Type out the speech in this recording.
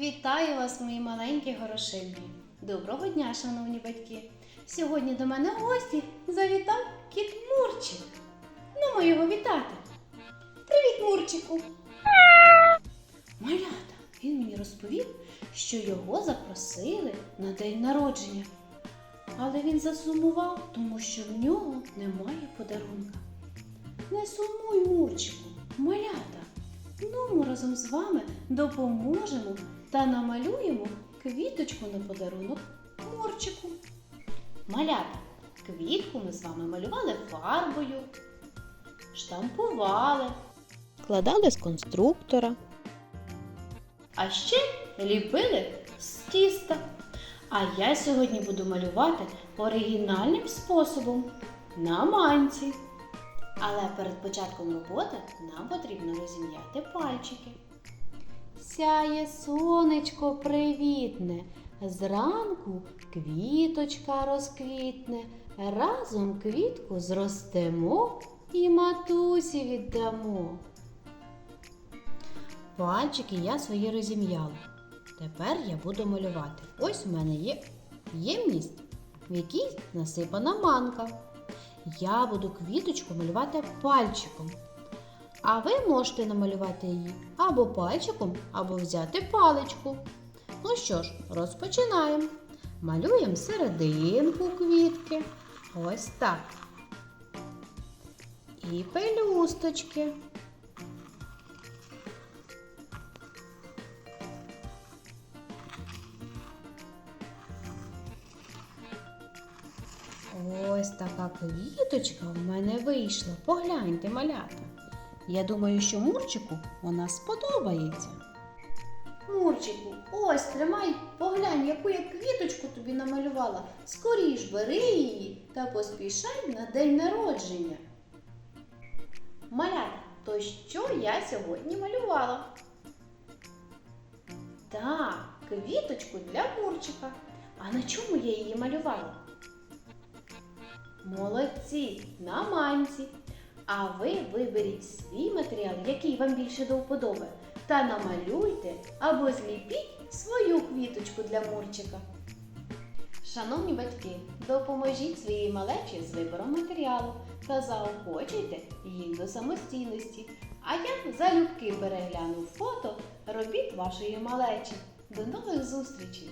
Вітаю вас, мої маленькі горошинки. Доброго дня, шановні батьки. Сьогодні до мене в гості завітав кіт Мурчик. Ну, ми його вітати. Привіт, Мурчику! Малята, він мені розповів, що його запросили на день народження. Але він засумував, тому що в нього немає подарунка. Не сумуй, Мурчику, малята. Ну, ми разом з вами допоможемо та намалюємо квіточку на подарунок Мурчику. Малята, квітку ми з вами малювали фарбою, штампували, складали з конструктора. А ще ліпили з тіста. А я сьогодні буду малювати оригінальним способом на манці. Але перед початком роботи нам потрібно розім'яти пальчики. Сяє сонечко привітне, зранку квіточка розквітне, разом квітку зростемо і матусі віддамо. Пальчики я свої розім'яла. Тепер я буду малювати. Ось у мене є ємність, в якій насипана манка. Я буду квіточку малювати пальчиком. А ви можете намалювати її або пальчиком, або взяти паличку. Ну що ж, розпочинаємо. Малюємо серединку квітки. Ось так. І пелюсточки. Ось така квіточка в мене вийшла. Погляньте, малята. Я думаю, що Мурчику вона сподобається. Мурчику, ось тримай, поглянь, яку я квіточку тобі намалювала. Скоріш бери її та поспішай на день народження. Малята, то що я сьогодні малювала? Так, квіточку для Мурчика. А на чому я її малювала? Молодці, на манці. А ви виберіть свій матеріал, який вам більше до вподоби, та намалюйте або зліпіть свою квіточку для Мурчика. Шановні батьки, допоможіть своїй малечі з вибором матеріалу та заохочуйте їх до самостійності. А я залюбки перегляну фото робіт вашої малечі. До нових зустрічей!